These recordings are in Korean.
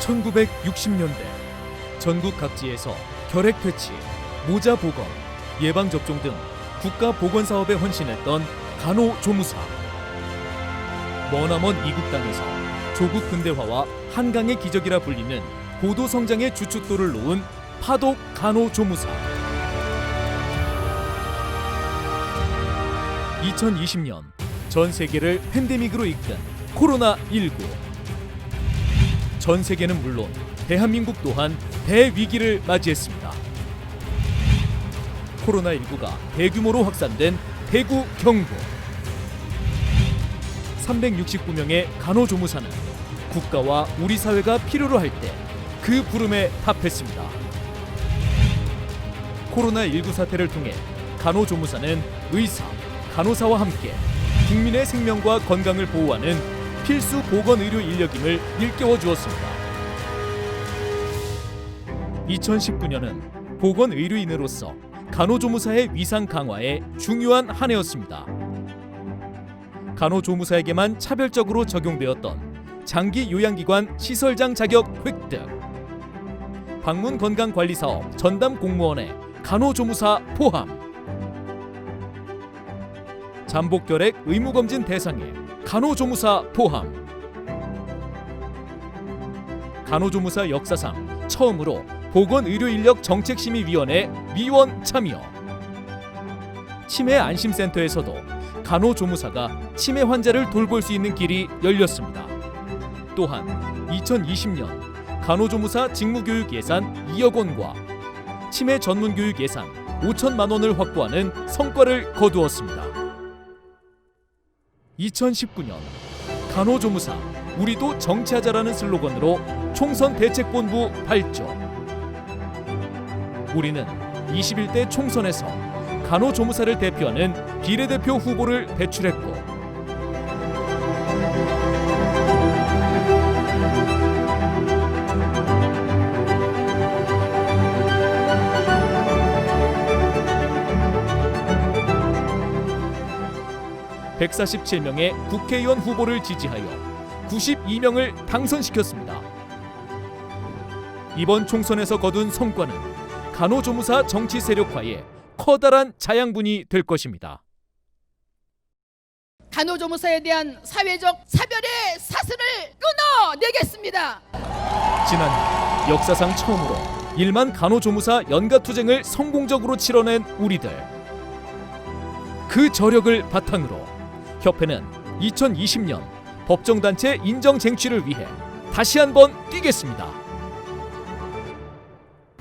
1960년대 전국 각지에서 결핵 퇴치, 모자 보건, 예방 접종 등 국가 보건 사업에 헌신했던 간호 조무사. 머나먼 이국 땅에서 조국 근대화와 한강의 기적이라 불리는 고도 성장의 주춧돌을 놓은 파독 간호 조무사. 2020년 전 세계를 팬데믹으로 이끈 코로나 19. 전 세계는 물론 대한민국 또한 대위기를 맞이했습니다. 코로나19가 대규모로 확산된 대구 경북. 369명의 간호조무사는 국가와 우리 사회가 필요로 할 때 그 부름에 답했습니다. 코로나19 사태를 통해 간호조무사는 의사, 간호사와 함께 국민의 생명과 건강을 보호하는 필수 보건 의료 인력임을 일깨워 주었습니다. 2019년은 보건 의료인으로서 간호조무사의 위상 강화에 중요한 한 해였습니다. 간호조무사에게만 차별적으로 적용되었던 장기 요양기관 시설장 자격 획득, 방문 건강 관리 사업 전담 공무원의 간호조무사 포함, 잠복 결핵 의무 검진 대상에 간호조무사 포함, 간호조무사 역사상 처음으로 보건의료인력 정책심의위원회 위원 참여. 치매 안심센터에서도 간호조무사가 치매 환자를 돌볼 수 있는 길이 열렸습니다. 또한 2020년 간호조무사 직무교육 예산 2억 원과 치매 전문교육 예산 5천만 원을 확보하는 성과를 거두었습니다. 2019년 간호조무사 우리도 정치하자라는 슬로건으로 총선 대책본부 발족. 우리는 21대 총선에서 간호조무사를 대표하는 비례대표 후보를 배출했고 (147명의) 국회의원 후보를 지지하여 (92명을) 당선시켰습니다. 이번 총선에서 거둔 성과는 간호조무사 정치 세력화에 커다란 자양분이 될 것입니다. 간호조무사에 대한 사회적 사별의 사슬을 끊어내겠습니다. 지난해 역사상 처음으로 1만 간호조무사 연가투쟁을 성공적으로 치러낸 우리들. 그 저력을 바탕으로 협회는 2020년 법정단체 인정 쟁취를 위해 다시 한번 뛰겠습니다.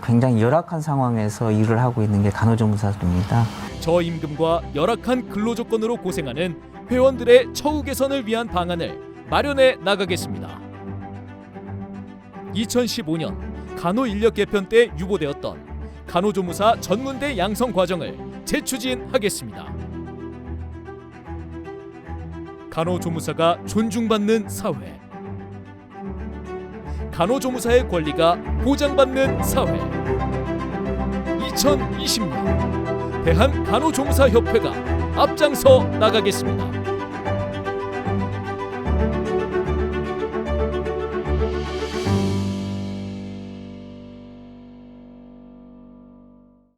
굉장히 열악한 상황에서 일을 하고 있는 게 간호조무사입니다. 저임금과 열악한 근로 조건으로 고생하는 회원들의 처우 개선을 위한 방안을 마련해 나가겠습니다. 2015년 간호 인력 개편 때 유보되었던 간호조무사 전문대 양성 과정을 재추진하겠습니다. 간호조무사가 존중받는 사회. 간호조무사의 권리가 보장받는 사회. 2020년 대한 간호조무사 협회가 앞장서 나가겠습니다.